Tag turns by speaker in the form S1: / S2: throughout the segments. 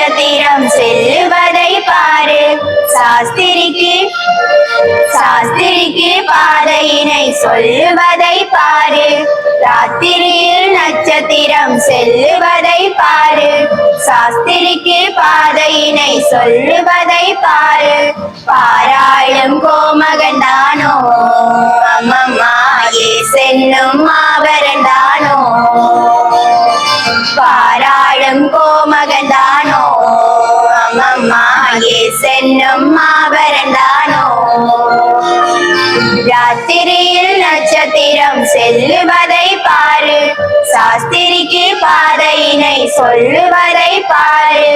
S1: நட்சத்திரம் செல்லுவதை பாரு. சாஸ்திரிக்கு சாஸ்திரிக்கு பாதையினை சொல்லுவதை பாரு. ராத்திரியில் நட்சத்திரம் செல்லுவதை பாரு. சாஸ்திரிக்கு பாதையினை சொல்லுவதை பாரு. பாராளும் கோமகந்தானோ அம்மம்மா ஏ சென்னும் மாபரந்தானோ பாராளும் கோமகந்தானோ அம்மம்மா ஏ சென்னும் மாபரந்தானோ ராத்திரியில் நட்சத்திரம் செல்லுவதை பாரு சாஸ்திரிக்கு பாதையினை சொல்லுவதை பாரு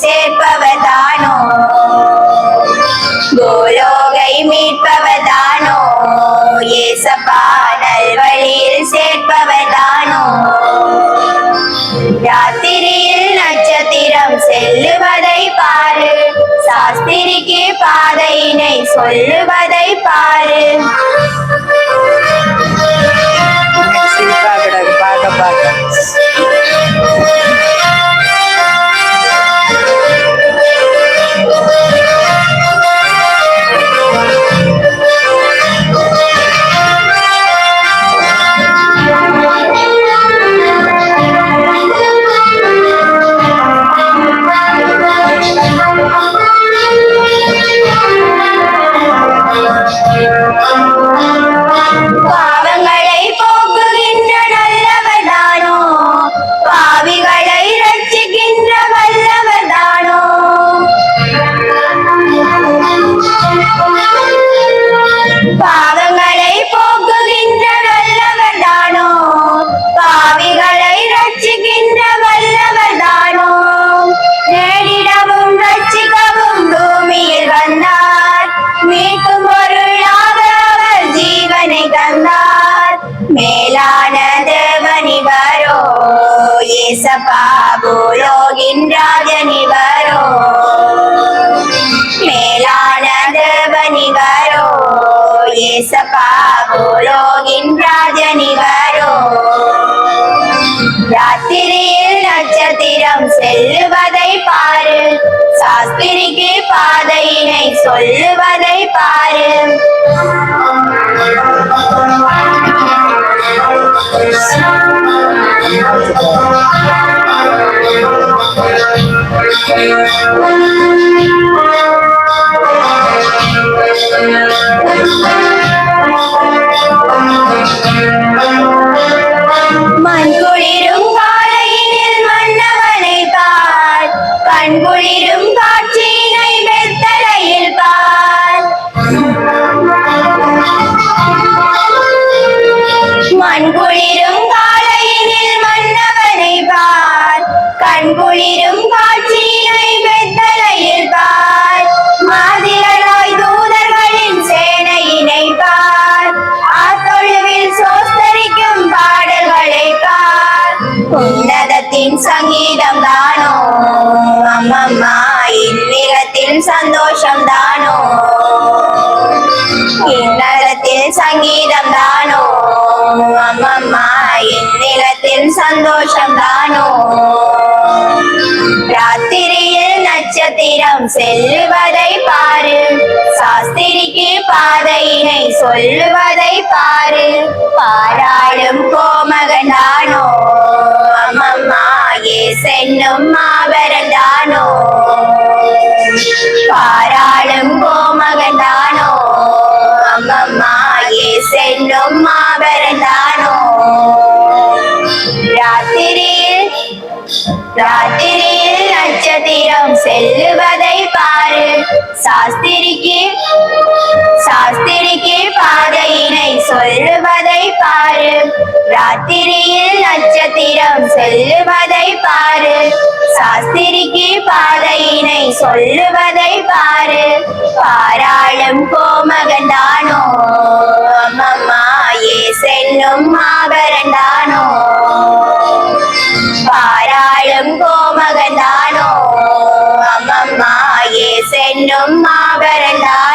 S1: வழியில் சேர்ப்பவதானோ? கோலோகை மீட்பவதானோ? ஏசப்பா நல்வழியில் சேர்ப்பவதானோ? ராத்திரியில் நட்சத்திரம் செல்லுவதை பாரு. சாஸ்திரிக்கு பாதையினை சொல்லுவதை பாரு. நட்சத்திரம் செல்லுவதை பாரு சாஸ்திரிக்கு பாதையினை சொல்லுவதை பாரு Thank you. கண்குளிரும் காலையினில் மன்னவனை பார். கண்குளிரும் காட்சியினை வெத்தலையில் பார். மாதிரனாய் தூதர்களின் சேனையினை பார். ஆத்தொழுவில் சோஸ்தரிக்கும் பாடல்களை பார். உன்னதத்தின் சங்கீதம் தானோ? அம்மம்மா இந்நிலத்தில் சந்தோஷம் தானோ? இந்நிலத்தில் சந்தோஷந்தானோ ராத்திரியில் நட்சத்திரம் செல்லுவதை பாரு சாஸ்திரிக்கு பாதையினை சொல்லுவதை பாரு பாராளும் கோமகன்தானோ அம்மம்மா ஏ சென்னும் மாபரந்தானோ பாராளும் கோமகன்தானோ அம்மம்மா ஏ சென்னும் மா ராத்திரியில் நட்சத்திரம் செல்லுவதை பாரு. சாஸ்திரிக்கு சாஸ்திரிக்கு பாதையினை சொல்லுவதை பாரு. ராத்திரியில் நட்சத்திரம் செல்லுவதை பாரு. சாஸ்திரிக்கு பாதையினை சொல்லுவதை பாரு. பாராளும் கோமகன்தானோ அம்மம்மா ஏ செல்லும் மாபரந்தானோ. பாராளும் கோமகன்தானோ அம்மம்மா ஏ சென்னும் மாபரந்தானோ